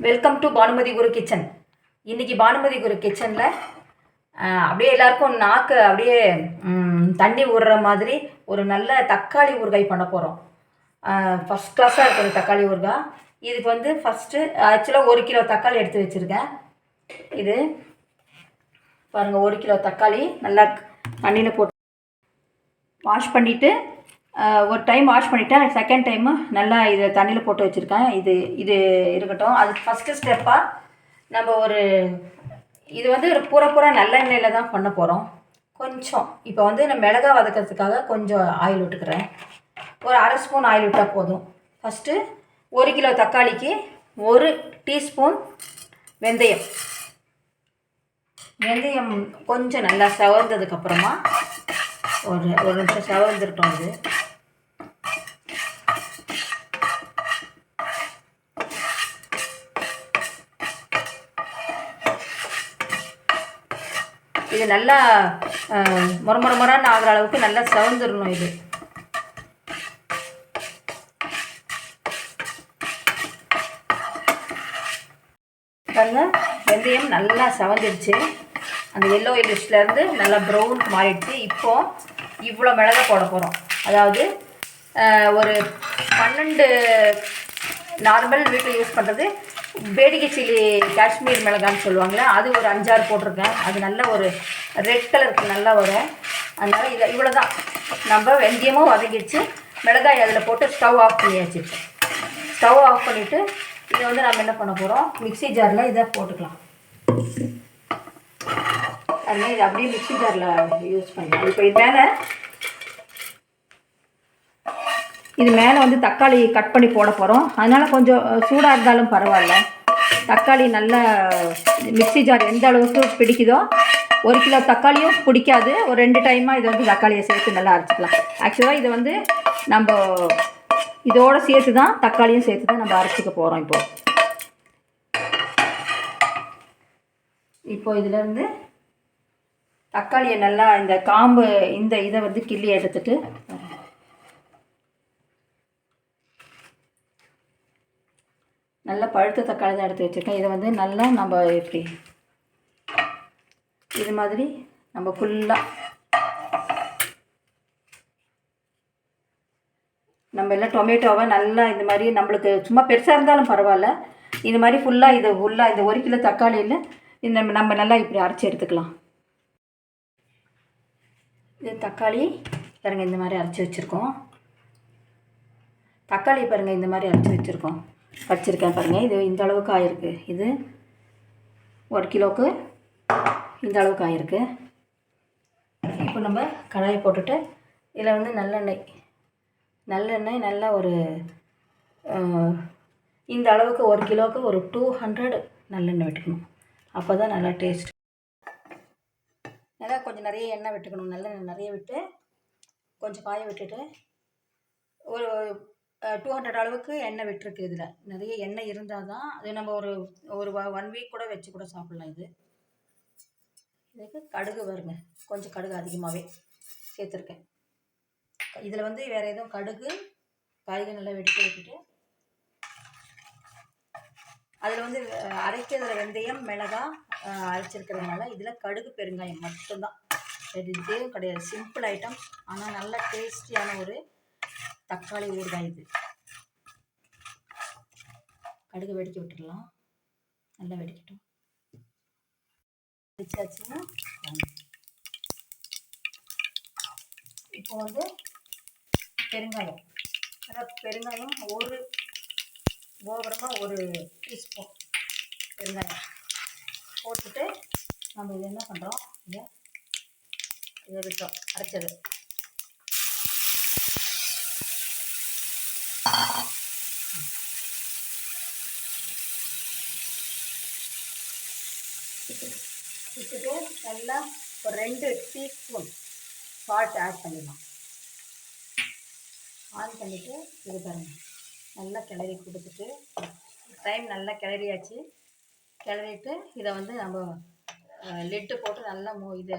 Welcome to Bhanumathi Guru kitchen இன்றைக்கி பானுமதி குரு கிச்சனில் அப்படியே எல்லாருக்கும் நாக்கு அப்படியே தண்ணி ஊறுற மாதிரி ஒரு நல்ல தக்காளி ஊறுகாய் பண்ண போகிறோம் ஃபஸ்ட் கிளாஸாக இருக்கிற தக்காளி ஊறுகாய் இதுக்கு வந்து ஃபஸ்ட்டு ஆக்சுவலாக ஒரு கிலோ தக்காளி எடுத்து வச்சுருக்கேன். இது பாருங்கள் ஒரு கிலோ தக்காளி நல்லா தண்ணியில் போட்டு வாஷ் பண்ணிவிட்டு ஒரு டைம் வாஷ் பண்ணிவிட்டேன் செகண்ட் டைமு நல்லா இதை தண்ணியில் போட்டு வச்சுருக்கேன். இது இது இருக்கட்டும். அதுக்கு ஃபஸ்ட்டு ஸ்டெப்பாக நம்ம ஒரு இது வந்து ஒரு பூரா பூரா நல்லெண்ணெயில் தான் பண்ண போகிறோம் கொஞ்சம் இப்போ வந்து நான் மிளகா வதக்கிறதுக்காக கொஞ்சம் ஆயில் விட்டுக்கிறேன். ஒரு அரை ஸ்பூன் ஆயில் விட்டால் போதும். ஃபஸ்ட்டு ஒரு கிலோ தக்காளிக்கு ஒரு டீஸ்பூன் வெந்தயம். வெந்தயம் கொஞ்சம் நல்லா செவந்ததுக்கப்புறமா ஒரு ஒரு நிமிஷம் செவந்துருட்டோம் அது. இது நல்லா அஹ், முற ஆகிற அளவுக்கு நல்லா செவந்துடணும் இது. பாருங்க வெந்தயம் நல்லா செவந்துடுச்சு அந்த எல்லோ இருந்து நல்லா ப்ரௌனுக்கு மாறிடுச்சு. இப்போது இவ்வளோ மிளகா போட போகிறோம் அதாவது ஒரு பன்னெண்டு நார்மல் வீட்டில் யூஸ் பண்ணுறது பேடிகை சில்லி காஷ்மீர் மிளகான்னு சொல்லுவாங்களே அது ஒரு அஞ்சாறு போட்டிருக்கேன். அது நல்ல ஒரு ரெட் கலருக்கு நல்லா வரும். அதனால் இதை இவ்வளோ தான் நம்ம வெந்தயமும் வதங்கிடுச்சு மிளகாய் அதில் போட்டு ஸ்டவ் ஆஃப் பண்ணியாச்சு. ஸ்டவ் ஆஃப் பண்ணிவிட்டு இதை வந்து நம்ம என்ன பண்ண போகிறோம் மிக்ஸி ஜாரில் இதை போட்டுக்கலாம். அதனால் இது அப்படியே மிக்ஸி ஜாரில் யூஸ் பண்ணலாம். இப்போ இது மேலே இது மேலே வந்து தக்காளி கட் பண்ணி போட போகிறோம் அதனால் கொஞ்சம் சூடாக இருந்தாலும் பரவாயில்ல. தக்காளி நல்லா மிக்ஸி ஜார் எந்த அளவுக்கு பிடிக்குதோ ஒரு கிலோ தக்காளியும் பிடிக்காது. ஒரு ரெண்டு டைமாக இது வந்து தக்காளியை சேர்த்து நல்லா அரைச்சிக்கலாம். ஆக்சுவலாக இது வந்து நம்ம இதோட சேர்த்து தான் தக்காளியும் சேர்த்து தான் நம்ம அரைச்சிக்க போகிறோம் இப்போ. இப்போ இதுலேருந்து தக்காளியை நல்லா இந்த காம்பு இந்த இதை வந்து கிள்ளி எடுத்துட்டு நல்லா பழுத்த தக்காளி தான் எடுத்து வச்சுருக்கேன். இதை வந்து நல்லா நம்ம இப்படி இது மாதிரி நம்ம ஃபுல்லாக நம்ம எல்லாம் டொமேட்டோவை நல்லா இந்த மாதிரி நம்மளுக்கு சும்மா பெருசாக இருந்தாலும் பரவாயில்ல. இது மாதிரி ஃபுல்லாக இதை ஃபுல்லாக இந்த ஒரு கிலோ தக்காளியில் இந்த நம்ம நல்லா இப்படி அரைச்சி எடுத்துக்கலாம். இது தக்காளி பாருங்கள் இந்த மாதிரி அரைச்சி வச்சுருக்கோம். தக்காளி பாருங்கள் இந்த மாதிரி அரைச்சி வச்சுருக்கோம். வச்சுருக்கேன் பாருங்கள் இது இந்த அளவுக்கு ஆயிருக்கு. இது ஒரு கிலோவுக்கு இந்த அளவுக்கு ஆயிருக்கு. இப்போ நம்ம கடாயை போட்டுட்டு இதில் வந்து நல்லெண்ணெய் நல்லெண்ணெய் நல்லா ஒரு இந்த அளவுக்கு ஒரு கிலோவுக்கு ஒரு டூ ஹண்ட்ரட் நல்லெண்ணெய் விட்டுக்கணும். அப்போ தான் நல்லா டேஸ்ட் நல்லா கொஞ்சம் நிறைய எண்ணெய் விட்டுக்கணும். நல்லெண்ணெய் நிறைய விட்டு கொஞ்சம் காய விட்டுட்டு ஒரு டூ ஹண்ட்ரட் அளவுக்கு எண்ணெய் விட்டுருக்கு இதில். நிறைய எண்ணெய் இருந்தால் தான் அது நம்ம ஒரு ஒரு ஒன் வீக் கூட வச்சு கூட சாப்பிட்லாம் இது. இதுக்கு கடுகு வருங்க. கொஞ்சம் கடுகு அதிகமாகவே சேர்த்துருக்கேன். இதில் வந்து வேறு எதுவும் கடுகு காய்கறி நல்லா வெடிக்க விட்டுட்டு அதில் வந்து அஹ், அரைக்கிறதுல வெந்தயம் மிளகாய் அரைச்சிருக்கிறதுனால இதில் கடுகு பெருங்காயம் மட்டும்தான். வேறு எதுவும் கிடையாது. சிம்பிள் ஐட்டம் ஆனால் நல்ல டேஸ்டியான ஒரு தக்காளி ஊறுகாய் இது. கடுகு வெடிக்க விட்டுடலாம் நல்லா வெடிக்கட்டும். வெடிச்சாச்சுன்னா இப்போ வந்து பெருங்காயம். அதாவது பெருங்காயம் ஒரு ஓவரமாக ஒரு டீஸ்பூன் பெருங்காயம். போட்டுட்டு நம்ம இது என்ன பண்ணுறோம் இதை இதை விட்டோம் அரைச்சது விட்டுட்டு நல்லா ஒரு ரெண்டு டீஸ்பூன் சால்ட் ஆட் பண்ணிடலாம். ஆன் பண்ணிவிட்டு இது பண்ணணும் நல்லா கிளறி கொடுத்துட்டு டைம் நல்லா கிளறியாச்சு. கிளறிட்டு இதை வந்து நம்ம லெட்டு போட்டு நல்லா மூ இது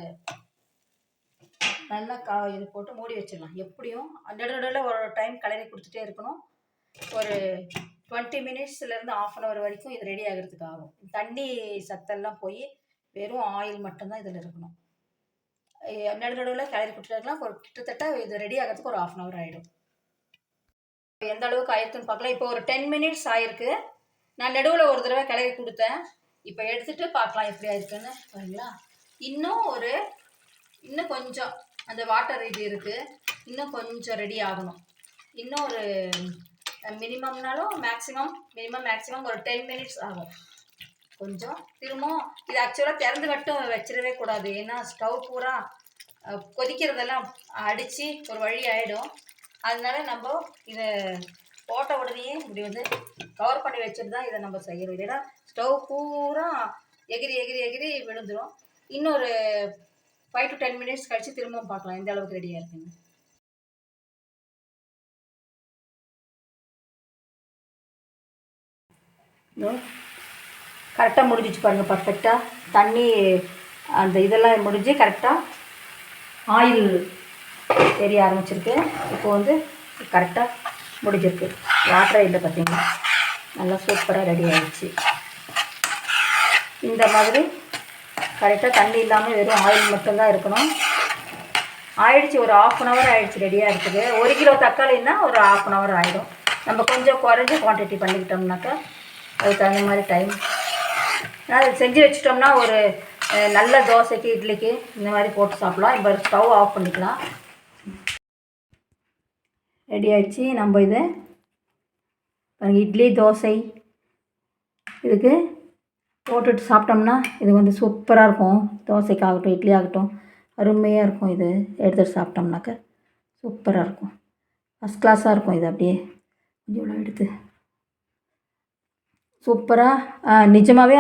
நல்லா கா இது போட்டு மூடி வச்சிடலாம். எப்படியும் நடுநடுவில் ஒரு டைம் கிளறி கொடுத்துட்டே இருக்கணும். ஒரு டுவெண்ட்டி மினிட்ஸ்லேருந்து ஆஃப் அன் ஹவர் வரைக்கும் இது ரெடி ஆகிறதுக்கு ஆகும். தண்ணி சத்தெல்லாம் போய் வெறும் ஆயில் மட்டும்தான் இதில் இருக்கணும். நடு நடுவில் கிளறி கொடுத்துருக்கலாம் ஒரு கிட்டத்தட்ட இது ரெடி ஆகிறதுக்கு ஒரு ஆஃப் அன் ஹவர் ஆகிடும் எந்த அளவுக்கு ஆயிருக்குன்னு பார்க்கலாம். இப்போ ஒரு டென் மினிட்ஸ் ஆயிருக்கு. நான் நடுவில் ஒரு தடவை கிளறி கொடுத்தேன். இப்போ எடுத்துட்டு பார்க்கலாம் எப்படி ஆயிருக்குன்னு. சரிங்களா இன்னும் ஒரு இன்னும் கொஞ்சம் அந்த வாட்டர் இது இருக்குது இன்னும் கொஞ்சம் ரெடி ஆகணும். இன்னும் ஒரு மினிமம்னாலும் மேக்ஸிமம் மினிமம் மேக்ஸிமம் ஒரு டென் மினிட்ஸ் ஆகும். கொஞ்சம். திரும்பவும் இது ஆக்சுவலாக திறந்து மட்டும் வச்சிடவே கூடாது. ஏன்னா ஸ்டவ் பூரா கொதிக்கிறதெல்லாம் அடித்து ஒரு வழி ஆகிடும் அதனால நம்ம இதை போட்ட உடனேயே இப்படி வந்து கவர் பண்ணி வச்சுட்டு தான் இதை நம்ம செய்கிறோம் இல்லைன்னா ஸ்டவ் பூரா எகிரி எகிரி எகிரி விழுந்துடும் இன்னொரு ஃபைவ் டு டென் மினிட்ஸ் கழித்து திரும்பவும் பார்க்கலாம். எந்த அளவுக்கு ரெடியாக இருக்குங்க இதோ கரெக்டாக முடிஞ்சிச்சு பாருங்கள் பர்ஃபெக்டாக தண்ணி அந்த இதெல்லாம் முடிஞ்சு கரெக்டாக ஆயில் தெரிய ஆரம்பிச்சிருக்கு. இப்போ வந்து கரெக்டாக முடிஞ்சிருக்கு. வாட்டரே இல்லை பார்த்திங்கன்னா நல்லா சூப்பராக ரெடி ஆகிடுச்சு இந்த மாதிரி கரெக்டாக தண்ணி இல்லாமல் வெறும் ஆயில் மட்டும்தான் இருக்கணும். ஆயிடுச்சு ஒரு ஆஃப் அன் ஹவர் ஆயிடுச்சு ரெடியாக இருக்குது ஒரு கிலோ தக்காளின்னா ஒரு ஆஃப் அன் ஹவர் ஆகிடும் நம்ம கொஞ்சம் குறைஞ்ச குவான்டிட்டி பண்ணிக்கிட்டோம்னாக்கா அதுக்கு தகுந்த மாதிரி டைம் அது செஞ்சு வச்சிட்டோம்னா ஒரு நல்ல தோசைக்கு இட்லிக்கு இந்த மாதிரி போட்டு சாப்பிடலாம். இப்போ ஸ்டவ் ஆஃப் பண்ணிக்கலாம். ரெடி ஆகிடுச்சு நம்ம இது இட்லி தோசை இதுக்கு போட்டுட்டு சாப்பிட்டோம்னா இது வந்து சூப்பராக இருக்கும். தோசைக்கு ஆகட்டும் இட்லி ஆகட்டும் அருமையாக இருக்கும் இது. எடுத்துகிட்டு சாப்பிட்டோம்னாக்க சூப்பராக இருக்கும். ஃபஸ்ட் கிளாஸாக இருக்கும் இது அப்படியே. கொஞ்சம் இவ்வளோ எடுத்து. சூப்பராக நிஜமாகவே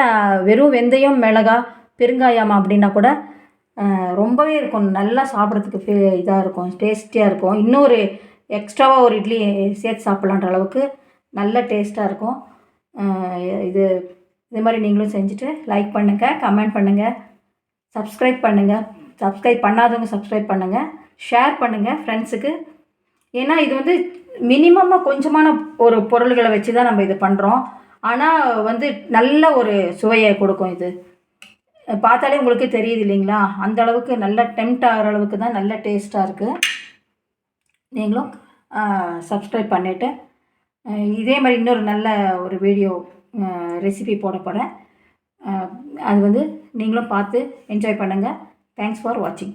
வெறும் வெந்தயம் மிளகா பெருங்காயம் அப்படின்னா கூட ரொம்பவே இருக்கும். நல்லா சாப்பிட்றதுக்கு இதாக இருக்கும். டேஸ்டியாக இருக்கும். இன்னொரு எக்ஸ்ட்ராவாக ஒரு இட்லி சேர்த்து சாப்பிட்லான்ற அளவுக்கு நல்ல டேஸ்ட்டாக இருக்கும். இது இது மாதிரி நீங்களும் செஞ்சுட்டு லைக் பண்ணுங்கள் கமெண்ட் பண்ணுங்கள் சப்ஸ்கிரைப் பண்ணுங்கள் சப்ஸ்கிரைப் பண்ணாதவங்க சப்ஸ்கிரைப் பண்ணுங்கள் ஷேர் பண்ணுங்கள் ஃப்ரெண்ட்ஸுக்கு ஏன்னா இது வந்து மினிமமாக கொஞ்சமான ஒரு பொருள்களை வச்சு தான் நம்ம இது பண்ணுறோம் ஆனால் வந்து நல்ல ஒரு சுவையை கொடுக்கும் இது. பார்த்தாலே உங்களுக்கு தெரியுது இல்லைங்களா? அந்த அளவுக்கு நல்ல டெம்ட் ஆகிற அளவுக்கு தான் நல்ல டேஸ்ட்டாக இருக்குது நீங்களும் சப்ஸ்கிரைப் பண்ணிவிட்டு இதே மாதிரி இன்னொரு நல்ல ஒரு வீடியோ ரெசிபி போட போகிறேன் அது வந்து நீங்களும் பார்த்து என்ஜாய் பண்ணுங்கள் தேங்க்ஸ் ஃபார் வாட்சிங்